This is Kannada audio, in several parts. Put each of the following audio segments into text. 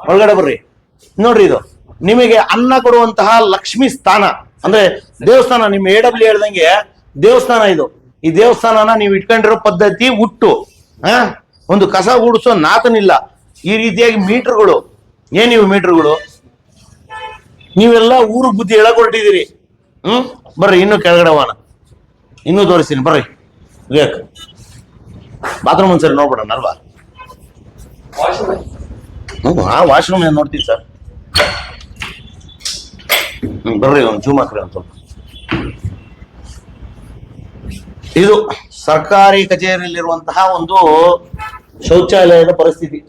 ಒಳಗಡೆ ಬರ್ರಿ. ನೋಡ್ರಿ ಇದು. ನಿಮಗೆ ಅನ್ನ ಕೊಡುವಂತಹ ಲಕ್ಷ್ಮಿ ಸ್ಥಾನ. ಅಂದ್ರೆ ದೇವಸ್ಥಾನ ನಿಮ್ ಎ ಡಬ್ಲ್ಯೂ ಹೇಳ್ದಂಗೆ ದೇವಸ್ಥಾನ ಇದು. ಈ ದೇವಸ್ಥಾನನ ನೀವು ಇಟ್ಕೊಂಡಿರೋ ಪದ್ಧತಿ ಹುಟ್ಟು. ಆ? ಒಂದು ಕಸ ಗುಡಿಸೋ ನಾತನಿಲ್ಲ. ಈ ರೀತಿಯಾಗಿ ಮೀಟರ್ಗಳು. ಏನಿವು ಮೀಟರ್ಗಳು? ನೀವೆಲ್ಲ ಊರು ಬುದ್ಧಿ ಹೇಳಕ್ ಹ್ಮ್? ಬರ್ರಿ, ಇನ್ನು ಕೆಳಗಡೆ ವಾಹನ ಇನ್ನೂ ತೋರಿಸ್ತೀನಿ, ಬರ್ರಿ. ಬಾತ್ರೂಮ್ ಒಂದ್ಸರಿ ನೋಡ್ಬಿಡೋಣ, ಅಲ್ವಾ? ಆ ವಾಶ್ರೂಮ್ ಏನ್ ನೋಡ್ತೀವಿ ಸರ್ ಬರ್ರಿ, ಒಂದು ಜೂಮ್ ಹಾಕ್ರಿ ಸ್ವಲ್ಪ. ಇದು ಸರ್ಕಾರಿ ಕಚೇರಿಯಲ್ಲಿರುವಂತಹ ಒಂದು ಶೌಚಾಲಯದ ಪರಿಸ್ಥಿತಿ.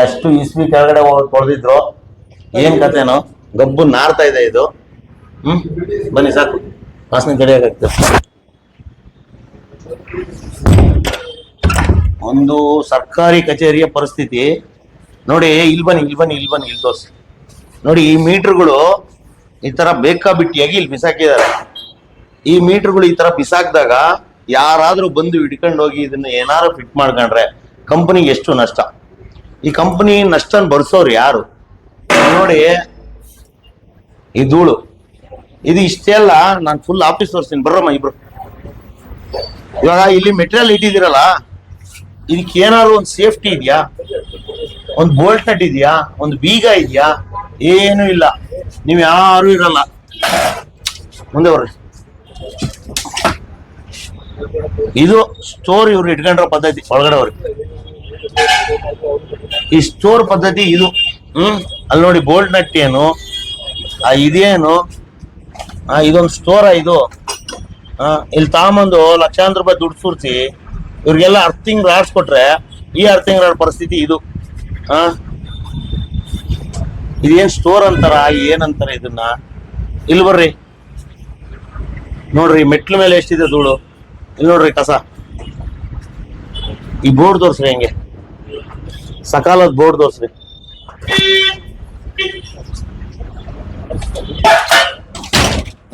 ಎಷ್ಟು ಇಸ್ವಿ ಕೆಳಗಡೆ ಹೋಗಿ ತೊಳೆದಿದ್ರು ಏನ್ ಕತೆನೋ ಗಬ್ಬು ನಾರ್ತಾ ಇದೆ ಇದು. ಹ್ಮ್, ಬನ್ನಿ ಸಾಕು. ವಾಸನೆ ಕಡಿಯಾಗತ್ತೆ ಒಂದು ಸರ್ಕಾರಿ ಕಚೇರಿಯ ಪರಿಸ್ಥಿತಿ. ನೋಡಿ, ಇಲ್ಲಿ ಬನ್ನಿ ಇಲ್ಲಿ ಬನ್ನಿ ಇಲ್ಲಿ ಬನ್ನಿ, ಇಲ್ಲಿ ತೋರಿಸಿ. ನೋಡಿ, ಈ ಮೀಟರ್ಗಳು ಈ ತರ ಬೇಕಾಬಿಟ್ಟಿಯಾಗಿ ಇಲ್ಲಿ ಬಿಸಾಕಿದ್ದಾರೆ. ಈ ಮೀಟರ್ಗಳು ಈ ತರ ಬಿಸಾಕಿದಾಗ ಯಾರಾದ್ರೂ ಬಂದು ಹಿಡ್ಕೊಂಡು ಹೋಗಿ ಇದನ್ನ ಏನಾದ್ರು ಫಿಟ್ ಮಾಡ್ಕೊಂಡ್ರೆ ಕಂಪನಿಗೆ ಎಷ್ಟು ನಷ್ಟ? ಈ ಕಂಪನಿ ನಷ್ಟನ ಬರ್ಸೋರು ಯಾರು? ನೋಡಿ, ಈ ಧೂಳು. ಇದು ಇಷ್ಟೇ ಅಲ್ಲ, ನಾನು ಫುಲ್ ಆಫೀಸ್ ತೋರಿಸ್ತೀನಿ. ಬರ್ರಮ್ಮ ಇಬ್ರು. ಇವಾಗ ಇಲ್ಲಿ ಮೆಟೀರಿಯಲ್ ಇಟ್ಟಿದ್ದೀರಲ್ಲ ಇದಕ್ಕೆ ಏನಾದ್ರು ಒಂದು ಸೇಫ್ಟಿ ಇದೆಯಾ? ಒಂದು ಬೋಲ್ಟ್ ನಟ್ ಇದೆಯಾ? ಒಂದು ಬೀಗ ಇದೆಯಾ? ಏನು ಇಲ್ಲ. ನೀವು ಯಾರು ಇರಲ್ಲ. ಮುಂದೆ ಬರ್ರಿ. ಇದು ಸ್ಟೋರ್ ಇವ್ರು ಇಟ್ಕೊಂಡಿರೋ ಪದ್ಧತಿ ಒಳಗಡೆ ಅವ್ರಿಗೆ ಈ ಸ್ಟೋರ್ ಪದ್ಧತಿ ಇದು. ಹ್ಮ್? ಅಲ್ಲಿ ನೋಡಿ ಬೋಲ್ಟ್ ನಟ್ ಏನು? ಆ ಇದೇನು? ಇದೊಂದು ಸ್ಟೋರ ಇದು? ಇಲ್ಲಿ ತಗೊಂಬಂದು ಲಕ್ಷಾಂತರ ರೂಪಾಯಿ ದುಡ್ಡು ಸುರಿಸಿ. ಇವ್ರಿಗೆಲ್ಲ ಅರ್ಥಿಂಗ್ ರಾಡ್ಸ್ ಆಡ್ಸ್ಕೊಟ್ರೆ ಈ ಅರ್ಥಿಂಗ್ ರಾಡ್ ಪರಿಸ್ಥಿತಿ ಇದು. ಹಾ ಇದೇನ್ ಸ್ಟೋರ್ ಅಂತಾರ? ಏನಂತಾರ ಇದನ್ನ? ಇಲ್ ಬರ್ರಿ. ನೋಡ್ರಿ, ಮೆಟ್ಲ ಮೇಲೆ ಎಷ್ಟಿದೆ ಧೂಳು? ಇಲ್ಲಿ ನೋಡ್ರಿ ಕಸ. ಈ ಬೋರ್ಡ್ ತೋರ್ಸ್ರಿ ಹೆಂಗೆ. ಸಕಾಲದ ಬೋರ್ಡ್ ತೋರ್ಸ್ರಿ.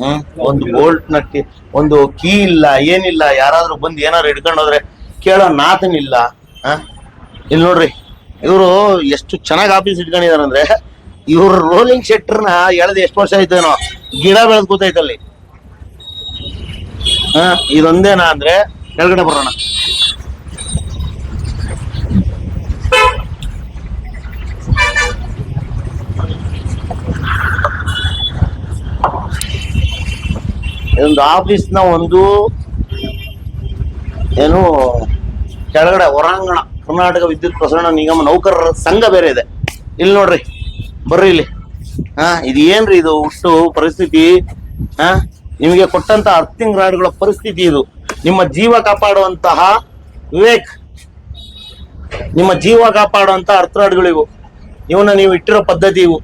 ಹ್ಮ್, ಒಂದು ಬೋಲ್ಟ್ ನಟ್ಟಿ ಒಂದು ಕೀ ಇಲ್ಲ, ಏನಿಲ್ಲ, ಯಾರಾದ್ರೂ ಬಂದು ಏನಾದ್ರು ಹಿಡ್ಕೊಂಡು ಹೋದ್ರೆ ಕೇಳೋ ನಾತನಿಲ್ಲ ಇಲ್ಲಿ. ನೋಡ್ರಿ, ಇವರು ಎಷ್ಟು ಚೆನ್ನಾಗಿ ಆಫೀಸ್ ಇಟ್ಕೊಂಡಿದ್ದಾರೆ ಅಂದ್ರೆ, ಇವ್ರ ರೋಲಿಂಗ್ ಶೆಟ್ಟರ್ನ ಎಳ್ದು ಎಷ್ಟು ವರ್ಷ ಆಯ್ತೇನೋ ಗಿಡ ಬೆಳೆದ್ ಕೂತೈತಲ್ಲಿ ಹಾ ಇದೊಂದೇನಾ ಅಂದ್ರೆ, ಕೆಳಗಡೆ ಬರೋಣ. ಇದೊಂದು ಆಫೀಸ್ನ ಒಂದು, ಏನು ಕೆಳಗಡೆ ಹೊರಾಂಗಣ, ಕರ್ನಾಟಕ ವಿದ್ಯುತ್ ಪ್ರಸರಣ ನಿಗಮ ನೌಕರರ ಸಂಘ ಬೇರೆ ಇದೆ. ಇಲ್ಲಿ ನೋಡ್ರಿ, ಬರ್ರಿ ಇಲ್ಲಿ. ಹಾ, ಇದು ಏನ್ರಿ ಇದು? ಒಟ್ಟು ಪರಿಸ್ಥಿತಿ, ಹಾ? ನಿಮಗೆ ಕೊಟ್ಟಂತ ಅರ್ಥಿಂಗ್ ರಾಡ್ಗಳ ಪರಿಸ್ಥಿತಿ ಇದು. ನಿಮ್ಮ ಜೀವ ಕಾಪಾಡುವಂತಹ ವಿವೇಕ್, ನಿಮ್ಮ ಜೀವ ಕಾಪಾಡುವಂತ ಅರ್ಥರಾಡ್ಗಳು ಇವು. ಇವನ್ನ ನೀವು ಇಟ್ಟಿರೋ ಪದ್ಧತಿ ಇವು.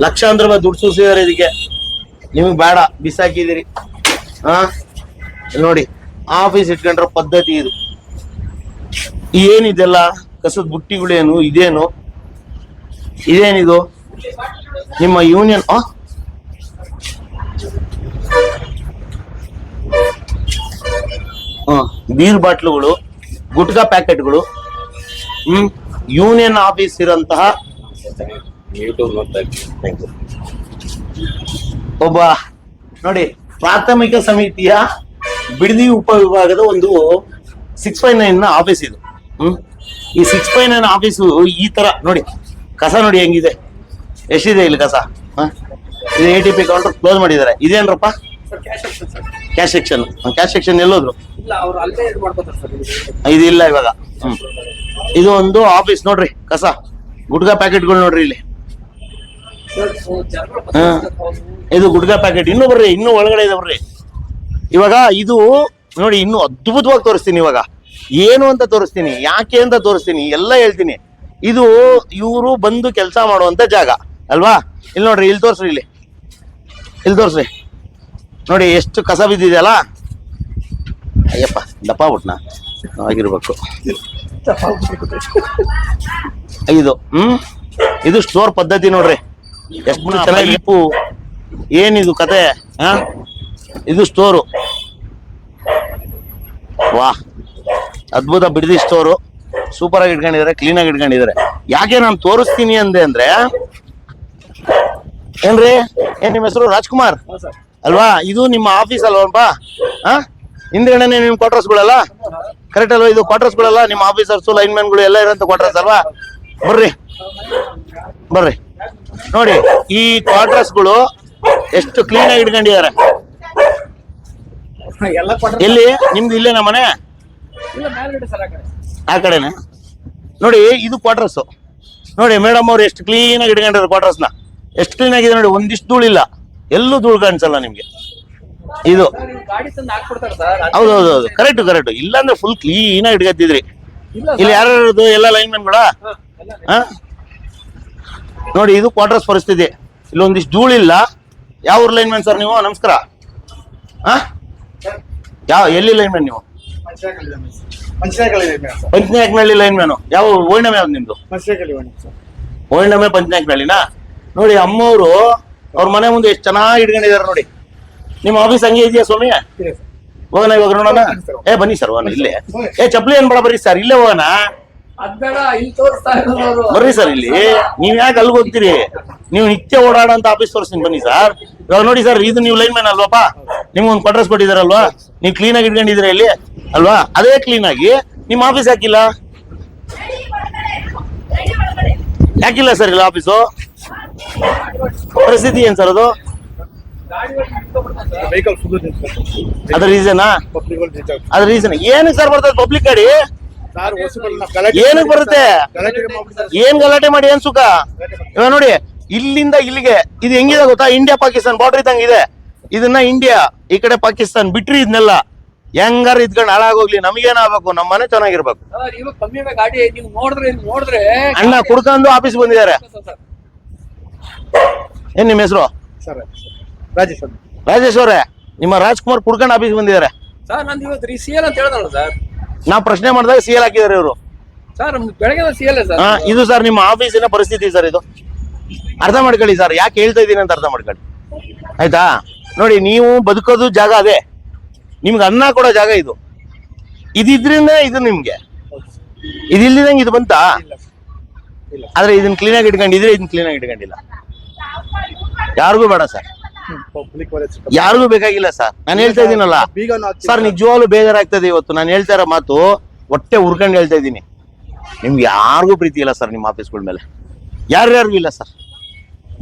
ಲಕ್ಷಾಂತರ ರೂಪಾಯಿ ದುಡ್ಡು ಸೂಸಿದಾರೆ ಇದಕ್ಕೆ. ನಿಮಗೆ ಬೇಡ ಬಿಸಾಕಿದಿರಿ ಹಾ? ನೋಡಿ. ಆಫೀಸ್ ಇಟ್ಕೊಂಡ್ರ ಪದ್ಧತಿ ಇದು. ಏನಿದೆಲ್ಲ ಕಸದ ಬುಟ್ಟಿಗಳೇನು? ಇದೇನು? ಇದೇನಿದು? ನಿಮ್ಮ ಯೂನಿಯನ್ ಬೀರ್ ಬಾಟ್ಲುಗಳು, ಗುಟ್ಕಾ ಪ್ಯಾಕೆಟ್ಗಳು, ಹ್ಮ್, ಯೂನಿಯನ್ ಆಫೀಸ್ ಇರಂತಹ ಒಬ್ಬ, ನೋಡಿ, ಪ್ರಾಥಮಿಕ ಸಮಿತಿಯ ಬಿಡದಿ ಉಪವಿಭಾಗದ ಒಂದು ಸಿಕ್ಸ್ ಫೈವ್ ನೈನ್ನ ಆಫೀಸ್ ಇದು. ಹ್ಮ್? ಈ ಸಿಕ್ಸ್ ಫೈವ್ ನೈನ್ ಆಫೀಸು ಈ ತರ ನೋಡಿ ಕಸ ನೋಡಿ ಹೆಂಗಿದೆ. ಎಷ್ಟಿದೆ ಇಲ್ಲಿ ಕಸ? ಹ? ಇದು A T P counter close ಮಾಡಿದ್ದಾರೆ. ಇದೇನ್ರಪ್ಪ ಕ್ಯಾಶ್ ಸೆಕ್ಷನ್ ಕ್ಯಾಶ್ ಸೆಕ್ಷನ್ ಎಲ್ಲೋದ್ರು. ಇಲ್ಲ ಅವ್ರು ಅಲ್ಲೇ ಇದು ಮಾಡ್ಕೋತಾರೆ ಸರ್ ಇದು ಇಲ್ಲ ಇವಾಗ. ಹ್ಮ್. ಇದು ಒಂದು ಆಫೀಸ್ ನೋಡ್ರಿ ಕಸ. ಗುಡ್ಗಾ ಪ್ಯಾಕೆಟ್ಗಳು ನೋಡ್ರಿ ಇಲ್ಲಿ. ಇದು ಗುಡ್ಗಾ ಪ್ಯಾಕೆಟ್. ಇನ್ನೂ ಬರ್ರಿ ಇನ್ನೂ ಒಳಗಡೆ ಇದೆ ಬರ್ರಿ. ಇವಾಗ ಇದು ನೋಡಿ ಇನ್ನು ಅದ್ಭುತವಾಗಿ ತೋರಿಸ್ತೀನಿ ಇವಾಗ. ಏನು ಅಂತ ತೋರಿಸ್ತೀನಿ, ಯಾಕೆ ಅಂತ ತೋರಿಸ್ತೀನಿ, ಎಲ್ಲ ಹೇಳ್ತೀನಿ. ಇದು ಇವರು ಬಂದು ಕೆಲಸ ಮಾಡುವಂತ ಜಾಗ, ಅಲ್ವಾ? ಇಲ್ಲಿ ನೋಡ್ರಿ, ಇಲ್ಲಿ ತೋರಿಸ್ರಿ ಇಲ್ಲಿ. ಇಲ್ಲಿ ತೋರಿಸ್ರಿ. ನೋಡಿ, ಎಷ್ಟು ಕಸ ಬಿದ್ದಿದೆಯಲ್ಲ ಅಯ್ಯಪ್ಪ, ದಪ್ಪ ಬಿಟ್ನಾ ಆಗಿರ್ಬೇಕು. ಇದು ಹ್ಮ್? ಇದು ಸ್ಟೋರ್ ಪದ್ಧತಿ ನೋಡ್ರಿ. ಎಷ್ಟು ಚೆನ್ನಾಗಿ ಏನಿದು ಕತೆ, ಹಾ? ಇದು ಸ್ಟೋರು ವಾ. ಅದ್ಭುತ ಬಿಡದಿ ಸ್ಟೋರು ಸೂಪರ್ ಆಗಿ ಇಟ್ಕೊಂಡಿದ್ದಾರೆ ಕ್ಲೀನ್ ಆಗಿ ಇಟ್ಕೊಂಡಿದ್ದಾರೆ ಯಾಕೆ ನಾನು ತೋರಿಸ್ತೀನಿ ಅಂದೆ ಅಂದ್ರೆ ಏನ್ರಿ? ಏನ್ ನಿಮ್ಮ ಹೆಸರು? ರಾಜ್ಕುಮಾರ್? ಅಲ್ವಾ? ಇದು ನಿಮ್ಮ ಆಫೀಸ್ ಅಲ್ವಾ ಹಾ? ಹಿಂದ್ಗಡೆನೆ ನಿಮ್ ಕ್ವಾರ್ಟರ್ಸ್ಗಳಲ್ಲ ಕರೆಕ್ಟ್ ಅಲ್ವಾ? ಇದು ಕ್ವಾರ್ಟರ್ಸ್ಗಳಲ್ಲ ನಿಮ್ಮ ಆಫೀಸರ್ಸು ಗಳು ಎಲ್ಲ ಇರೋಂಥ ಕ್ವಾರ್ಟರ್ಸ್ ಅಲ್ವಾ? ಬರ್ರಿ. ಬರ್ರಿ. ನೋಡಿ ಈ ಕ್ವಾರ್ಟರ್ಸ್ಗಳು ಎಷ್ಟು ಕ್ಲೀನ್ ಆಗಿ ಇಟ್ಕೊಂಡಿದ್ದಾರೆ. ಎಲ್ಲ ಎಲ್ಲಿ? ನಿಮ್ದು ಇಲ್ಲೇ ನಮ್ಮ ಮನೆ ಇಲ್ಲ ಆ ಕಡೆ. ಕಡೆನೆ? ನೋಡಿ ಇದು ಕ್ವಾರ್ಟರ್ಸ್ ನೋಡಿ ಮೇಡಮ್ ಅವ್ರು ಎಷ್ಟು ಕ್ಲೀನ್ ಆಗಿ ಇಟ್ಕೊಂಡಿರೋ ಕ್ವಾರ್ಟರ್ಸ್ನ. ಎಷ್ಟು ಕ್ಲೀನ್ ಆಗಿದೆ ನೋಡಿ ಒಂದಿಷ್ಟು ಇಲ್ಲ ಎಲ್ಲೂ ಧೂಳು ಕಾಣಿಸಲ್ಲ ನಿಮ್ಗೆ. ಇದು. ಹೌದೌದು ಕರೆಕ್ಟ್ ಕರೆಕ್ಟ್ ಇಲ್ಲಾಂದ್ರೆ ಫುಲ್ ಕ್ಲೀನ್ ಆಗಿ ಇಟ್ಕೊತಿದ್ರಿ. ಇಲ್ಲ ಇಲ್ಲಿ. ಯಾರ್ಯಾರದು ಎಲ್ಲ ಲೈನ್ ಮ್ಯಾನ್ ಎಲ್ಲ ಹಾ? ನೋಡಿ ಇದು ಕ್ವಾರ್ಟರ್ಸ್ ಪರಿಸ್ಥಿತಿ. ಇಲ್ಲಿ ಒಂದಿಷ್ಟು ಧೂಳಿಲ್ಲ. ಯಾವ ಊರ್ ಲೈನ್ಮನ್ ಸರ್ ನೀವು? ನಮಸ್ಕಾರ. ಹಾ? ಯಾವ ಎಲ್ಲಿ ಲೈನ್ ಮ್ಯಾನ್ ನೀವು? ಪಂಚನಾಯಕನಹಳ್ಳಿ ಮ್ಯಾನು ಯಾವ ಓಲ್ಡಮೆ ಯಾವ್ದು ನಿಮ್ದು? ಓಲ್ಡಮೆ ಪಂಚನಾಯಕನಹಳ್ಳಿನಾ? ನೋಡಿ ಅಮ್ಮವರು ಅವ್ರ ಮನೆ ಮುಂದೆ ಎಷ್ಟು ಚೆನ್ನಾಗಿ ಇಟ್ಕೊಂಡಿದ್ದಾರೆ ನೋಡಿ. ನಿಮ್ಮ ಆಫೀಸ್ ಹಂಗೆ ಇದೆಯಾ ಸ್ವಾಮಿ? ಹೋಗೋಣ ಇವಾಗ ನೋಡೋಣ. ಏ ಬನ್ನಿ ಸರ್ ಹೋಗೋಣ ಇಲ್ಲೇ. ಏ ಚಪ್ಲಿ ಏನ್ ಬೇಡ ಬರ್ರಿ ಸರ್? ಇಲ್ಲೇ ಹೋಗೋಣ. ಬರ್ರಿ ಸರ್ ಇಲ್ಲಿ. ನೀವ್ ಯಾಕೆ ಅಲ್ಲಿಗೆ ಹೋಗ್ತೀರಿ? ನೀವು ನಿತ್ಯ ಓಡಾಡೋ ಅಂತ ಆಫೀಸ್ ತೋರಿಸ್ತೀನಿ ಬನ್ನಿ ಸರ್. ಇವಾಗ ನೋಡಿ ಸರ್ ಇದು ನೀವು ಲೈನ್ ಮ್ಯಾನ್ ಅಲ್ವಾಪ ನಿಮ್ಗೊಂದು ಕ್ವಾರ್ಟರ್ಸ್ ಕೊಟ್ಟಿದಾರಲ್ವಾ? ನೀವು ಕ್ಲೀನ್ ಆಗಿ ಇಟ್ಕೊಂಡಿದ್ದೀರಾ ಇಲ್ಲಿ? ಅಲ್ವಾ? ಅದೇ ಕ್ಲೀನ್ ಆಗಿ. ನಿಮ್ಮ ಆಫೀಸ್ ಯಾಕಿಲ್ಲ? ಯಾಕಿಲ್ಲ ಸರ್ ಇಲ್ಲ ಆಫೀಸು ಪರಿಸ್ಥಿತಿ ಏನ್ ಸರ್ ಅದು? ಅದ್ರ ರೀಸನಾ ಅದ್ರ ರೀಸನ್ ಏನಕ್ಕೆ ಸರ್ ಬರ್ತದೆ ಪಬ್ಲಿಕ್ ಗಾಡಿ? ಏನಕ್ಕೆ ಬರುತ್ತೆ? ಏನ್ ಗಲಾಟೆ ಮಾಡಿ ಏನ್ ಸುಖ? ಇವಾಗ ನೋಡಿ ಇಲ್ಲಿಂದ ಇಲ್ಲಿಗೆ ಇದು ಹೆಂಗಿದೆ ಗೊತ್ತಾ? ಇಂಡಿಯಾ ಪಾಕಿಸ್ತಾನ ಬಾರ್ಡರ್ ಇದ್ದಂಗೆ ಇದೆ. ಇದನ್ನ ಇಂಡಿಯಾ ಈ ಕಡೆ ಪಾಕಿಸ್ತಾನ್ ಬಿಟ್ರಿ ಇದನ್ನೆಲ್ಲ ಹೆಂಗಾರ ಇದ್ಕೊಂಡು ಹಾಳಾಗೋಗ್ಲಿ ನಮಗೇನಾಗಬೇಕು ನಮ್ಮ ಮನೆ ಚೆನ್ನಾಗಿರ್ಬೇಕು. ಸರ್ ಇವಾಗ ಕಮ್ಮಿ ಗಾಡಿ ನೀವು ನೋಡಿದ್ರೆ ಇಲ್ಲಿ ನೋಡಿದ್ರೆ ಅಣ್ಣ ಕುಡ್ಕೊಂಡು ಆಫೀಸ್ ಬಂದಿದ್ದಾರೆ. ಸರ್ ಏನ್ ನಿಮ್ಮ ಹೆಸರು? ಸರ್ ರಾಜೇಶ್ ರಾಜೇಶ್ ಅವರೇ ನಿಮ್ಮ ರಾಜ್ಕುಮಾರ್ ಕುಡ್ಕೊಂಡು ಆಫೀಸ್ ಬಂದಿದ್ದಾರೆ. ಸರ್ ನಾನು ಇವತ್ತು ರೀ ಸಿ ಎಲ್ ಅಂತ ಹೇಳ್ದಲ್ಲ ಸರ್. ನಾವು ಪ್ರಶ್ನೆ ಮಾಡಿದಾಗ ಸಿ ಎಲ್ ಹಾಕಿದ್ದಾರೆ ಇವರು. ಸರ್ ಬೆಳಗ್ಗೆ ಸಿ ಎಲ್ ಸರ್. ಇದು ಸರ್ ನಿಮ್ಮ ಆಫೀಸಿನ ಪರಿಸ್ಥಿತಿ ಸರ್ ಇದು. ಅರ್ಥ ಮಾಡ್ಕೊಳ್ಳಿ ಸರ್ ಯಾಕೆ ಹೇಳ್ತಾ ಇದ್ದೀನಿ ಅಂತ ಅರ್ಥ ಮಾಡ್ಕೊಳ್ಳಿ. ಆಯ್ತಾ? ನೋಡಿ ನೀವು ಬದುಕೋದು ಜಾಗ ಅದೇ. ನಿಮ್ಗೆ ಅನ್ನ ಕೊಡೋ ಜಾಗ ಇದು. ಇದಿದ್ರಿಂದ ಇದು ನಿಮ್ಗೆ. ಇದಿಲ್ದಿದಂಗೆ ಇದು ಬಂತಾ? ಆದ್ರೆ ಇದನ್ನ ಆಗಿ ಇಟ್ಕೊಂಡಿದ್ರೆ ಇದನ್ನ ಆಗಿ ಇಟ್ಕೊಂಡಿಲ್ಲ. ಯಾರಿಗೂ ಬೇಡ ಸರ್. ಯಾರಿಗೂ ಬೇಕಾಗಿಲ್ಲ ಸರ್. ನಾನು ಹೇಳ್ತಾ ಇದೀನಲ್ಲ. ಸರ್ ನಿಜವಾಗ್ಲೂ ಬೇಜಾರಾಗ್ತದೆ ಇವತ್ತು. ನಾನು ಹೇಳ್ತಾ ಇರೋ ಮಾತು ಹೊಟ್ಟೆ ಹುರ್ಕೊಂಡು ಹೇಳ್ತಾ ಇದ್ದೀನಿ ನಿಮ್ಗೆ ಯಾರಿಗೂ ಪ್ರೀತಿ ಇಲ್ಲ ಸರ್ ನಿಮ್ಮ ಆಫೀಸ್ಗಳ ಮೇಲೆ. ಯಾರ್ಯಾರಿಗೂ ಇಲ್ಲ ಸರ್.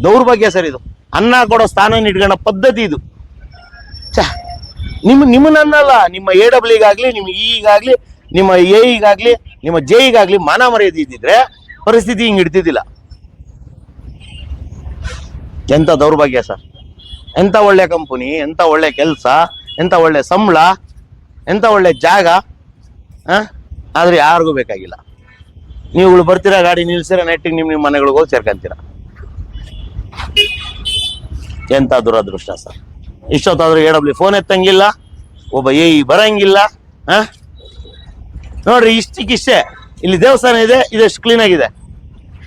ದೌರ್ಭಾಗ್ಯ ಸರ್ ಇದು. ಅನ್ನ ಕೊಡೋ ಸ್ಥಾನ ಇಟ್ಕೊಂಡ ಪದ್ಧತಿ ಇದು. ಛ ನಿಮ್ಮ ನಿಮ್ಮನ್ನಲ್ಲ ನಿಮ್ಮ ಎ ಡಬ್ಲ್ಯೂಗಾಗ್ಲಿ ನಿಮ್ಮ ಈಗಾಗ್ಲಿ, ನಿಮ್ಮ ಎ ಈಗಾಗ್ಲಿ, ನಿಮ್ಮ ಜೆ ಈಗಾಗ್ಲಿ ಮಾನ ಮರ್ಯಾದೆ ಇದ್ದಿದ್ರೆ ಪರಿಸ್ಥಿತಿ ಹಿಂಗ್ ಇಡ್ತಿದ್ದಿಲ್ಲ. ಎಂತ ದೌರ್ಭಾಗ್ಯ ಸರ್? ಎಂತ ಒಳ್ಳೆ ಕಂಪನಿ ಎಂತ ಒಳ್ಳೆ ಕೆಲಸ, ಎಂತ ಒಳ್ಳೆ ಸಂಬಳ, ಎಂತ ಒಳ್ಳೆ ಜಾಗ? ಆದ್ರೆ ಯಾರಿಗೂ ಬೇಕಾಗಿಲ್ಲ. ನೀವುಗಳು ಬರ್ತೀರಾ ಗಾಡಿ ನಿಲ್ಸಿರ ನೆಟ್ಟಿಗೆ ನಿಮ್ ನಿಮ್ಮ ಮನೆಗಳಿಗೆ ಹೋಗಿ ಸೇರ್ಕೊಂತೀರ? ಎಂತ ದುರದೃಷ್ಟ ಸರ್. ಇಷ್ಟೊತ್ತಾದ್ರೂ ಎ ಫೋನ್ ಎತ್ತಂಗಿಲ್ಲ, ಒಬ್ಬ ಎ ಇ ಬರಂಗಿಲ್ಲ, ಆ? ನೋಡ್ರಿ ಇಷ್ಟಕ್ಕಿಷ್ಟೇ ಇಲ್ಲಿ ದೇವಸ್ಥಾನ ಇದೆ, ಇದೆಷ್ಟು ಕ್ಲೀನ್ ಆಗಿದೆ?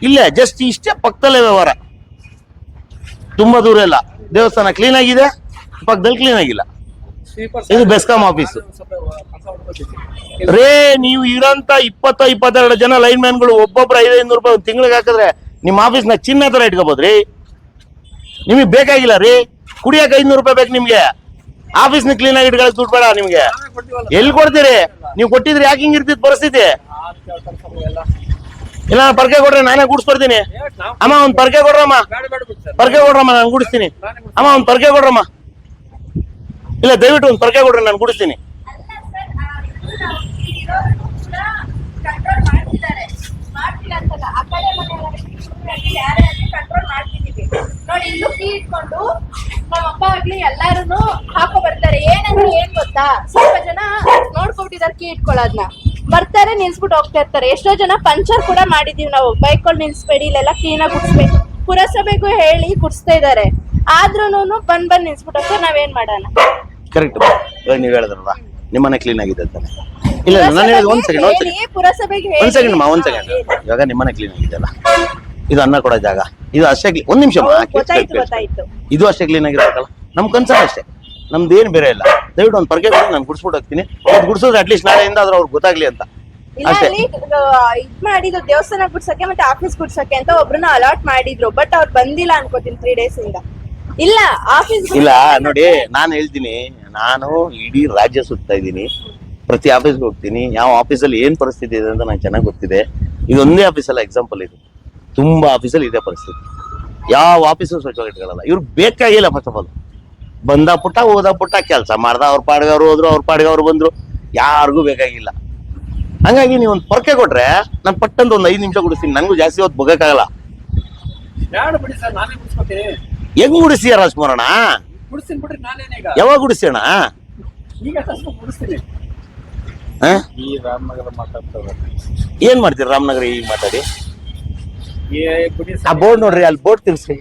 ಇಲ್ಲೇ ಜಸ್ಟ್ ಇಷ್ಟೇ ಪಕ್ಕದಲ್ಲೇ ವ್ಯವಹಾರ. ತುಂಬಾ ದೂರ ಇಲ್ಲ. ದೇವಸ್ಥಾನ ಕ್ಲೀನ್ ಆಗಿದೆ, ಪಕ್ಕದಲ್ಲಿ ಕ್ಲೀನ್ ಆಗಿಲ್ಲ. ಇದು ಬೆಸ್ಕಾಂ ಆಫೀಸ್ ರೇ, ನೀವು ಇರೋಂತ ಇಪ್ಪತ್ತ ಇಪ್ಪತ್ತೆರಡು ಜನ ಲೈನ್ ಮ್ಯಾನ್ಗಳು ಒಬ್ಬೊಬ್ರು ಐದೈನೂರು ರೂಪಾಯಿ ತಿಂಗಳಿಗೆ ಹಾಕಿದ್ರೆ ನಿಮ್ಮ ಆಫೀಸ್ನ ಚಿನ್ನ ತರ ಇಟ್ಕೋಬೋದ್ರಿ ನಿಮಗೆ ಬೇಕಾಗಿಲ್ಲ ರೀ. ಕುಡಿಯಕ್ಕೆ ಐದ್ನೂರು ರೂಪಾಯಿ ಬೇಕು ನಿಮ್ಗೆ. ಆಫೀಸ್ನ ಕ್ಲೀನ್ ಆಗಿ ಇಟ್ಕೊಳ್ಳೋಕೆ ದುಡ್ಡು ಬೇಡ ನಿಮ್ಗೆ. ಎಲ್ಲಿ ಕೊಡ್ತೀರಿ? ನೀವು ಕೊಟ್ಟಿದ್ರೆ ಯಾಕೆ ಹಿಂಗ್ ಇರ್ತಿದ್ ಪರಿಸ್ಥಿತಿ? ಇಲ್ಲ, ನಾನು ಪರ್ಕೆ ಕೊಡ್ರಿ ನಾನೇ ಗುಡಿಸ್ಕೊಡ್ತೀನಿ ಅಮ್ಮ, ಒಂದ್ ಪರ್ಕೆ ಕೊಡ್ರಮ್ಮ. ಪರ್ಕೆ ಕೊಡ್ರಮ್ಮ, ನಾನು ಗುಡಿಸ್ತೀನಿ. ಅಮ್ಮ, ಒಂದ್ ಪರ್ಕೆ ಕೊಡ್ರಮ್ಮ. ಇಲ್ಲ, ದಯವಿಟ್ಟು ಒಂದ್ ಪರ್ಕೆ ಕೊಡ್ರಿ, ನಾನು ಗುಡಿಸ್ತೀನಿ. ಮಾಡ್ತಿಲ್ಲ ಅಂತಲ್ಲ, ಆ ಕಡೆ ಯಾರೇ ಆಗ್ಲಿ ಕಂಟ್ರೋಲ್ ಮಾಡ್ತಿದೀವಿ ನೋಡಿ, ಇಲ್ಲೂ ಕೀ ಇಟ್ಕೊಂಡು ನಮ್ಮ ಅಪ್ಪ ಆಗ್ಲಿ ಎಲ್ಲಾರು ಹಾಕೋ ಬರ್ತಾರೆ. ಏನಂದ್ರೆ ಏನ್ ಗೊತ್ತಾ? ಸ್ವಲ್ಪ ಜನ ನೋಡ್ಕೊಬಿಟ್ಟಿದಾರೆ ಕೀ ಇಟ್ಕೊಳ್ಳೋದ್ನ. ಬರ್ತಾರೆ, ನಿಲ್ಸ್ಬಿಟ್ಟು ಹೋಗ್ತಾ ಇರ್ತಾರೆ. ಎಷ್ಟೋ ಜನ ಪಂಚರ್ ಕೂಡ ಮಾಡಿದೀವಿ ನಾವು. ಬೈಕ್ಗಳು ನಿಲ್ಸ್ಬೇಡಿ, ಇಲ್ಲೆಲ್ಲ ಕ್ಲೀನಾಗಿ ಗುಡ್ಸ್ಬೇಕು. ಪುರಸಭೆಗೂ ಹೇಳಿ ಗುಡಿಸ್ತಾ ಇದಾರೆ ಆದ್ರೂನು ಬಂದ್ ಬಂದ್ ನಿಲ್ಸ್ಬಿಟ್ಟು ಹೋಗ್ತಾರೆ. ನಾವೇನ್ ಮಾಡೋಣ? ಕರೆಕ್ಟ್ ನೀವು ಹೇಳಿದ್ರಲ್ಲ, ನಿಮ್ಮನೆ ಕ್ಲೀನ್ ಆಗಿದೆ ಅಂತಾನೆ. ಇಲ್ಲ ನಾನು ಹೇಳಿದ್ ಒಂದ್ ಸೆಕೆಂಡ್ ಒಂದ್ ಸೆಕೆಂಡ್ ಹೇಳಿ, ಪುರಸಭೆಗೆ ಹೇಳಿ. ಒಂದ್ ಸೆಕೆಂಡ್ ಮಾ ಒಂದ್ ಸೆಕೆಂಡ್ ಇವಾಗ ನಿಮ್ಮನೆ ಕ್ಲೀನ್ ಆಗಿದೆಲ್ಲ ಇದು ಅನ್ನ ಕೊಡೋ ಜಾಗ. ಇದು ಅಷ್ಟೇ clean- ಒಂದ್ ನಿಮಿಷ ಹೌದು, ಗೊತ್ತಾಯ್ತು ಗೊತ್ತಾಯ್ತು. ಇದು ಅಷ್ಟೇ ಕ್ಲೀನ್ ಆಗಿರ್ಬೇಕಲ್ಲ ನಮ್ ಕನ್ಸರ್ ಅಷ್ಟೇ. ನಮ್ದು ಏನ್ ಬೇರೆ ಇಲ್ಲ. ದಯವಿಟ್ಟು ಒಂದ್ ಪರ್ಗೆ ಕೊಡಿ ನಾನು ಗುಡ್ಸ್ಬಿಟ್ಟು ಹೋಗ್ತೀನಿ. ಅದು ಗುಡ್ಸೋದ್ರೆ ಅಟ್ಲೀಸ್ಟ್ ನಾಳೆಯಿಂದ ಆದ್ರೆ ಅವ್ರಿಗೆ ಗೊತ್ತಾಗ್ಲಿ ಅಂತ. ಇಲ್ಲ ಅಷ್ಟೇ. ಅಲ್ಲಿ ಇದ್ ಮಾಡಿದ್ರು ದೇವಸ್ಥಾನ ಗುಡ್ಸಕ್ಕೆ ಮತ್ತೆ ಆಫೀಸ್ ಗುಡ್ಸಕ್ಕೆ ಅಂತ ಒಬ್ರನ್ನ ಅಲಾಟ್ ಮಾಡಿದ್ರು. ಬಟ್ ಅವ್ರು ಬಂದಿಲ್ಲ ಅನ್ಕೋತೀನಿ ತ್ರೀ ಡೇಸ್ ಇಂದ. ಇಲ್ಲ ಆಫೀಸ್ ಇಲ್ಲ ನೋಡಿ ನಾನು ಹೇಳ್ತೀನಿ. ನಾನು ಇಡೀ ರಾಜ್ಯ ಸುತ್ತಾ ಇದ್ದೀನಿ. ಪ್ರತಿ ಆಫೀಸ್ಗೆ ಹೋಗ್ತೀನಿ ಯಾವ ಆಫೀಸಲ್ಲಿ ಏನು ಪರಿಸ್ಥಿತಿ ಇದೆ ಅಂತ ನಂಗೆ ಚೆನ್ನಾಗಿ ಗೊತ್ತಿದೆ. ಇದೊಂದೇ ಆಫೀಸಲ್ಲ ಎಕ್ಸಾಂಪಲ್ ಇದು. ತುಂಬಾ ಆಫೀಸಲ್ಲಿ ಇದೆ ಪರಿಸ್ಥಿತಿ. ಯಾವ ಆಫೀಸು ಸ್ವಚ್ಛವಾಗಿ ಇಟ್ಕೊಳ್ಳಲ್ಲ. ಇವ್ರು ಬೇಕಾಗಿಲ್ಲ ಫಸ್ಟ್ ಆಫ್ ಆಲ್ ಬಂದ ಪುಟ್ಟ ಹೋದ ಪುಟ್ಟ ಕೆಲಸ. ಮಾಡ್ದ ಅವ್ರ ಪಾಡ್ಗೆ ಅವ್ರು ಹೋದ್ರು ಅವ್ರ ಪಾಡ್ಗೆ ಅವ್ರು ಬಂದ್ರು. ಯಾರಿಗೂ ಬೇಕಾಗಿಲ್ಲ. ಹಂಗಾಗಿ ನೀವು ಒಂದು ಪೊರ್ಕೆ ಕೊಟ್ರೆ ನಾನು ಪಟ್ಟಂತ ಒಂದು ಐದು ನಿಮಿಷ ಗುಡಿಸ್ತೀನಿ ನನಗೂ ಜಾಸ್ತಿ ಹೊತ್ತು ಬಗ್ಗಕ್ಕಾಗಲ್ಲ ಬಿಡಿಸ್ಕೊತೀನಿ ಹೆಂಗ್ ಗುಡಿಸ್ತೀಯ ರಾಜ್ಕುಮಾರಣ್ಣ? ಯಾವಾಗ ಗುಡಿಸ್ತೀಯಣ್ಣ ಈಗ ಸ್ವಲ್ಪ ಬಿಡಿಸ್ತೀನಿ ಹಾ ಈ ರಾಮನಗರ ಮಾತಾಡ್ತಾರೆ. ಏನ್ ಮಾಡ್ತೀರಿ ರಾಮನಗರ ಈಗ ಮಾತಾಡಿ? ಆ ಬೋರ್ಡ್ ನೋಡ್ರಿ ಅಲ್ಲಿ ಬೋರ್ಡ್ ತಿರ್ಸಿ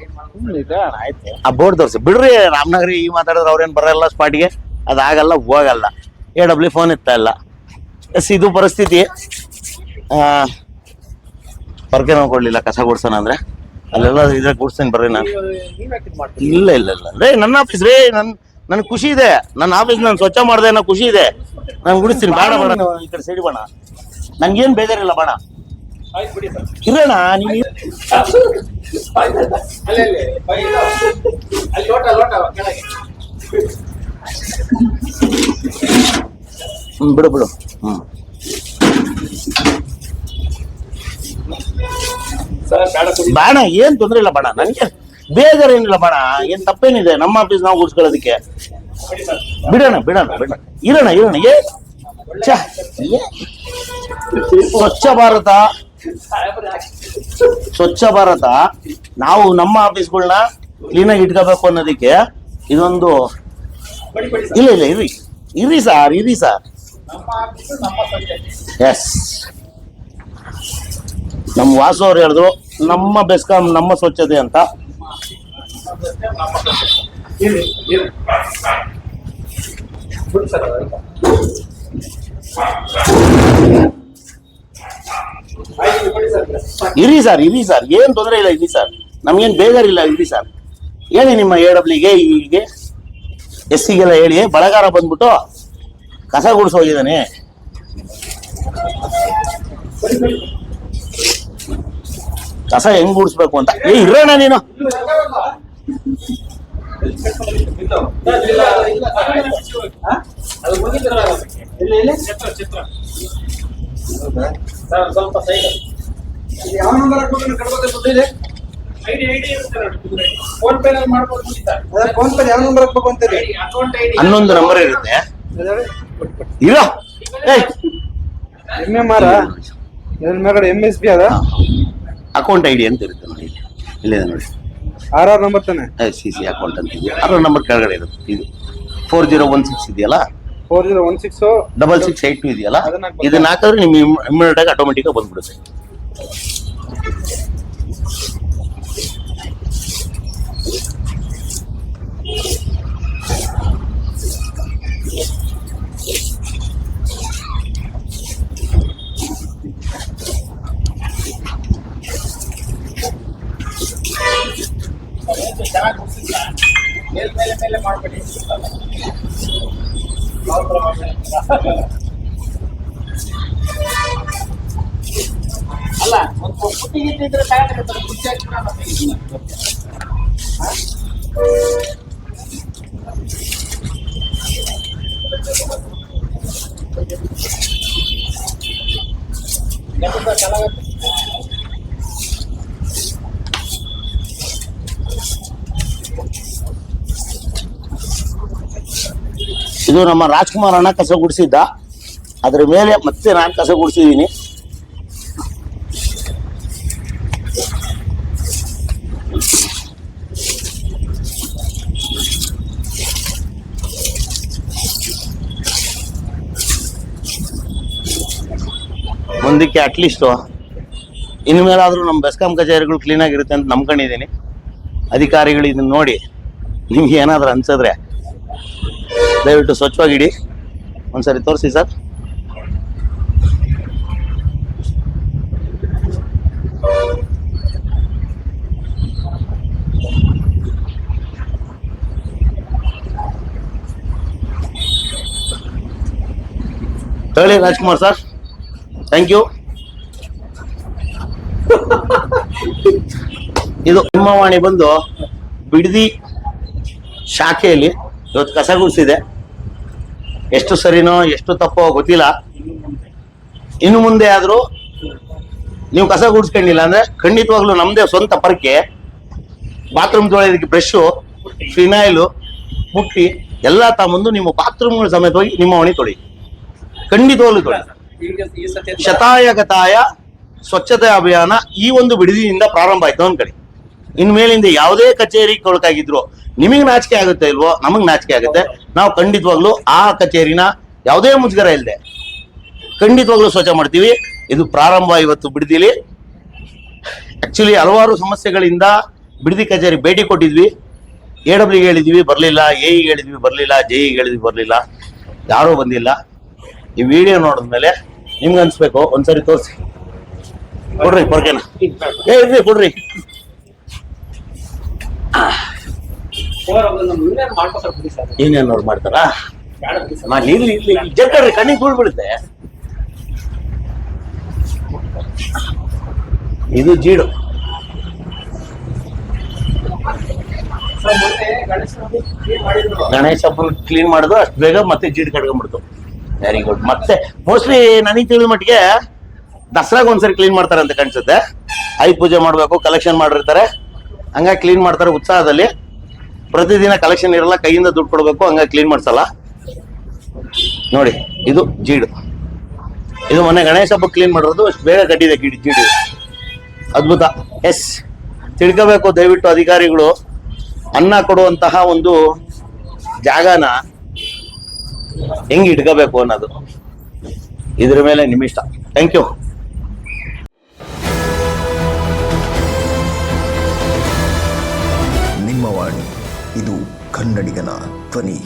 ಆ ಬೋರ್ಡ್ ತೋರಿಸಿ. ಬಿಡ್ರಿ ರಾಮನಗರ ಈಗ ಮಾತಾಡಿದ್ರೆ ಅವ್ರೇನ್ ಬರಲ್ಲ ಸ್ಪಾಟ್ಗೆ? ಅದಾಗಲ್ಲ ಹೋಗಲ್ಲ. ಎ ಡಬ್ಲ್ಯೂ ಫೋನ್ ಇತ್ತ ಇಲ್ಲ ಎಸ್ ಇದು ಪರಿಸ್ಥಿತಿ. ಆ ಪರ್ಕೆ ನಾವು ಕೊಡ್ಲಿಲ್ಲ ಕಸ ಗುಡ್ಸೋಣ ಅಂದ್ರೆ. ಅಲ್ಲೆಲ್ಲ ಇದ್ರಾಗ ಗುಡ್ಸ್ತೀನಿ ಬರ್ರಿ ನಾನು. ಇಲ್ಲ ಇಲ್ಲ ಇಲ್ಲ. ರೇ ನನ್ನ ಆಫೀಸ್ ರೇ ನನ್ ನನ್ ಖುಷಿ ಇದೆ. ನನ್ನ ಆಫೀಸ್ ನಾನು ಸ್ವಚ್ಛ ಮಾಡಿದೆ ಅನ್ನೋ ಖುಷಿ ಇದೆ. ನಾನು ಗುಡಿಸ್ತೀನಿ. ಬಾಣ ಬೇಡ. ನೀವು ಈ ಕಡೆ ಸೈಡ್ ಬಾಣ. ನನ್ಗೇನು ಬೇಜಾರಿಲ್ಲ ಬಾಣ. ಇರೋಣ ಹ್ಮ್ ಬಿಡು ಬಿಡು. ಹ್ಮ್. ಸರ್ ಬೇಡ ಬಿಡಿ ಬೇಡ ಏನ್ ತೊಂದ್ರೆ ಇಲ್ಲ ಬಾಣ. ನನಗೆ ಬೇಜಾರೇನಿಲ್ಲ ಬಾಣ. ಏನ್ ತಪ್ಪೇನಿದೆ? ನಮ್ಮ ಆಫೀಸ್ ನಾವು ಗುಡ್ಸ್ಕೊಳ್ಳೋದಕ್ಕೆ. ಬಿಡೋಣ ಬಿಡೋಣ ಬಿಡೋಣ. ಇರೋಣ ಇರೋಣ. ಏ ಸ್ವಚ್ಛ ಭಾರತ. ಸ್ವಚ್ಛ ಭಾರತ. ನಾವು ನಮ್ಮ ಆಫೀಸ್ಗಳನ್ನ ಕ್ಲೀನಾಗಿ ಇಟ್ಕೋಬೇಕು ಅನ್ನೋದಕ್ಕೆ ಇದೊಂದು ಇಲ್ಲ ಇಲ್ಲ ಇರಿ ಇರಿ ಸರ್ ಇರಿ ಸರ್. ಎಸ್ ನಮ್ಮ ವಾಸು ಅವ್ರು ಹೇಳಿದ್ರು, ನಮ್ಮ ಬೆಸ್ಕಾಂ, ನಮ್ಮ ಸ್ವಚ್ಛತೆ ಅಂತ ಇರ್ಲಿ ಇರ್ಲಿ ಬಿಡಿ ಸರ್ ಆಯ್ತು ಆಯ್ತು ಬಿಡಿ ಸರ್ ಇರಿ ಸರ್ ಇರಿ ಸರ್. ಏನ್ ತೊಂದರೆ ಇಲ್ಲ, ಇರಿ ಸರ್. ನಮ್ಗೇನ್ ಬೇಜಾರಿಲ್ಲ ಇರಿ ಸರ್. ಹೇಳಿ ನಿಮ್ಮ ಎ ಡಬ್ಲ್ಯೂಗೆ ಹೀಗೆ ಎಸ್ ಸಿಗೆಲ್ಲ ಹೇಳಿ ಬಳಗಾರ ಬಂದ್ಬಿಟ್ಟು ಕಸ ಗುಡಿಸ್ ಹೋಗಿದ್ದಾನೆ. ಕಸ ಹೆಂಗ್ ಗುಡಿಸ್ಬೇಕು ಅಂತ. ಏ, ಇರೋಣ ನೀನು. ಸ್ವಲ್ಪ ಸೈಡ್ ಯಾವ ನಂಬರ್ ನೋಡಿ ಫೋನ್ ಪೇ ಮಾಡ್ಬೋದು ಫೋನ್ ಪೇ ಯಾವ ನಂಬರ್ ಹಾಕ್ಬೇಕು ಅಂತ ಹನ್ನೊಂದು ನಂಬರ್ ಇರುತ್ತೆ. ಇಲ್ಲ ಎಂ ಎಂ ಎಂ ಆರ್ ಇದ್ರ ಮೇಲ್ಗಡೆ ಎಂ ಎಸ್ ಬಿ ಅದ? ಅಕೌಂಟ್ ಐ ಡಿ ಅಂತ ಇರುತ್ತೆ ನೋಡಿ ಇಲ್ಲಿ. ಇಲ್ಲಿದೆ ನೋಡಿ. ಆರ್ ಆರ್ ನಂಬರ್ ತಾನೆ? ಸಿ ಸಿ ಅಕೌಂಟ್ ಅಂತ ಇದೆ ಆರ್ ನಂಬರ್ ಕೆಳಗಡೆ ಇರುತ್ತೆ ಇದು. ಫೋರ್ ಜೀರೋ ಒನ್ ಸಿಕ್ಸ್ ಇದೆಯಲ್ಲ? Four zero one six. Double six eight two ಇದೆಯಲ್ಲ. ಇದನ್ನ ಹಾಕಿದ್ರೆ ನಿಮ್ಗೆ ಇಮ್ಮಿಡಿಯೇಟ್ ಆಗಿ ಆಟೋಮೆಟಿಕ್ ಬಂದ್ಬಿಡುತ್ತೆ. ಅಲ್ಲ ಒಂದು ಪುಟ್ಟಿ ಇಟ್ಟಿದ್ರೆ ತಗೊಂಡಿರ್ತಾರೆ ಕುರ್ಚಿ ಹಾಕಿದ್ರೆ ಮತ್ತೆ ಇಲ್ಲ. ಕೆಲಸ ಚೆನ್ನಾಗತ್ತೆ. ಇದು ನಮ್ಮ ರಾಜ್ಕುಮಾರ್ ಅಣ್ಣ ಕಸ ಗುಡಿಸಿದ್ದ. ಅದ್ರ ಮೇಲೆ ಮತ್ತೆ ನಾನು ಕಸ ಗುಡಿಸಿದ್ದೀನಿ. ಮುಂದಕ್ಕೆ ಅಟ್ಲೀಸ್ಟು ಇನ್ನು ಮೇಲಾದರೂ ನಮ್ಮ ಬೆಸ್ಕಾಂ ಕಚೇರಿಗಳು ಕ್ಲೀನ್ ಆಗಿರುತ್ತೆ ಅಂತ ನಂಬ್ಕೊಂಡಿದ್ದೀನಿ. ಅಧಿಕಾರಿಗಳು ಇದನ್ನ ನೋಡಿ ನಿಮ್ಗೆ ಏನಾದರೂ ಅನ್ಸಿದ್ರೆ. ದಯವಿಟ್ಟು ಸ್ವಚ್ಛವಾಗಿ ಇಡಿ ಒಂದ್ಸರಿ ತೋರಿಸಿ ಸರ್. ಹೇಳಿ ರಾಜ್ಕುಮಾರ್ ಸರ್. ಥ್ಯಾಂಕ್ ಯು ಇದು ಬ್ರಹ್ಮವಾಣಿ ಬಂದು ಬಿಡದಿ ಶಾಖೆಯಲ್ಲಿ ಇವತ್ತು ಕಸ ಗುಡಿಸಿದೆ. ಎಷ್ಟು ಸರಿನೋ, ಎಷ್ಟು ತಪ್ಪೋ ಗೊತ್ತಿಲ್ಲ. ಇನ್ನು ಮುಂದೆ ಆದರೂ ನೀವು ಕಸ ಗುಡಿಸ್ಕೊಂಡಿಲ್ಲ ಅಂದ್ರೆ ಖಂಡಿತವಾಗ್ಲೂ ನಮ್ಮದೇ ಸ್ವಂತ ಪರಕೆ. ಬಾತ್ರೂಮ್ ತೊಳೆಯೋದಕ್ಕೆ ಬ್ರಷ್ಷು ಫಿನಾಯ್ಲು ಮುಟ್ಟಿ, ಎಲ್ಲ ತಗೊಂಬಂದು ನಿಮ್ಮ ಬಾತ್ರೂಮ್ಗಳ ಹೋಗಿ ನಿಮ್ಮ ಒಣಿ ತೊಳಿ. ಖಂಡಿತವಾಗ್ಲೂ ತೊಳಿ. ಈಗ ಶತಾಯ ಗತಾಯ ಸ್ವಚ್ಛತೆ ಅಭಿಯಾನ ಈ ಒಂದು ಬಿಡದಿಯಿಂದ ಪ್ರಾರಂಭ ಆಯ್ತು ಇನ್ನು ಇನ್ಮೇಲಿಂದ ಯಾವುದೇ ಕಚೇರಿ ಕೊಳಕಾಗಿದ್ರು ನಿಮಗೆ ನಾಚಿಕೆ ಆಗುತ್ತೆ ಇಲ್ವೋ? ನಮಗೆ ನಾಚಿಕೆ ಆಗುತ್ತೆ. ನಾವು ಖಂಡಿತವಾಗ್ಲೂ ಆ ಕಚೇರಿನ ಯಾವುದೇ ಮುಜುಗರ ಇಲ್ಲದೆ ಖಂಡಿತವಾಗ್ಲೂ ಸ್ವಚ್ಛ ಮಾಡ್ತೀವಿ. ಇದು ಪ್ರಾರಂಭ ಇವತ್ತು ಬಿಡದಿಲಿ. ಆ್ಯಕ್ಚುಲಿ ಹಲವಾರು ಸಮಸ್ಯೆಗಳಿಂದ ಬಿಡದಿ ಕಚೇರಿ ಭೇಟಿ ಕೊಟ್ಟಿದ್ವಿ. ಎ ಡಬ್ಲ್ಯೂಗೆ ಹೇಳಿದ್ವಿ, ಬರಲಿಲ್ಲ. ಎ ಹೇಳಿದ್ವಿ, ಬರಲಿಲ್ಲ. ಜೆ ಹೇಳಿದ್ವಿ, ಬರಲಿಲ್ಲ. ಯಾರೂ ಬಂದಿಲ್ಲ. ಈ ವಿಡಿಯೋ ನೋಡಿದ್ಮೇಲೆ ನಿಮ್ಗೆ ಅನಿಸ್ಬೇಕು. ಒಂದ್ಸರಿ ತೋರಿಸಿ. ಕೊಡ್ರಿ, ಕೊಡ್ಕೇನ. ಏ ಇರ್ರಿ ಕೊಡ್ರಿ. ಫೋರ್ ಅವರ್ ಮಾಡ್ತಾರಾ? ಇರ್ಲಿ ಇರ್ಲಿ ಕಣ್ಣಿಗೆ ಬೀಳ್ಬಿಡುತ್ತೆ. ಇದು ಜೀಡು. ಗಣೇಶ ಕ್ಲೀನ್ ಮಾಡಿದ್ರು. ಗಣೇಶ ಹಬ್ಬನ ಕ್ಲೀನ್ ಮಾಡುದು ಅಷ್ಟು ಬೇಗ ಮತ್ತೆ ಜೀಡ್ ಕಡ್ಕೊಂಡ್ಬಿಡ್ತು ವೆರಿ ಗುಡ್ ಮತ್ತೆ ಮೋಸ್ಟ್ಲಿ ನನಗೆ ತಿಳಿದ ಮಟ್ಟಿಗೆ ದಸರಾಗ ಒಂದ್ಸರಿ ಕ್ಲೀನ್ ಮಾಡ್ತಾರೆ ಅಂತ ಕಾಣಿಸುತ್ತೆ. ಐ ಪೂಜೆ ಮಾಡಬೇಕು ಕಲೆಕ್ಷನ್ ಮಾಡಿರ್ತಾರೆ. ಹಂಗಾಗಿ ಕ್ಲೀನ್ ಮಾಡ್ತಾರೆ ಉತ್ಸಾಹದಲ್ಲಿ. ಪ್ರತಿದಿನ ಕಲೆಕ್ಷನ್ ಇರಲ್ಲ, ಕೈಯಿಂದ ದುಡ್ಡು ಕೊಡಬೇಕು, ಹಂಗಾಗಿ ಕ್ಲೀನ್ ಮಾಡ್ಸಲ್ಲ. ನೋಡಿ, ಇದು ಜೀಡು. ಇದು ಮೊನ್ನೆ ಗಣೇಶ ಹಬ್ಬ ಕ್ಲೀನ್ ಮಾಡಿರೋದು, ಅಷ್ಟು ಬೇಗ ಕಟ್ಟಿದೆ ಗಿಡ ಜೀಡು. ಅದ್ಭುತ. ಎಸ್ ತಿಳ್ಕೋಬೇಕು, ದಯವಿಟ್ಟು ಅಧಿಕಾರಿಗಳು. ಅನ್ನ ಕೊಡುವಂತಹ ಒಂದು ಜಾಗನ ಹೆಂಗೆ ಇಟ್ಕೋಬೇಕು ಅನ್ನೋದು. ಇದ್ರ ಮೇಲೆ ನಿಮ್ಮಿಷ್ಟ. ಥ್ಯಾಂಕ್ ಯು ನಿಮ್ಮ ವಾಣಿ ಇದು ಕನ್ನಡಿಗನ ಧ್ವನಿ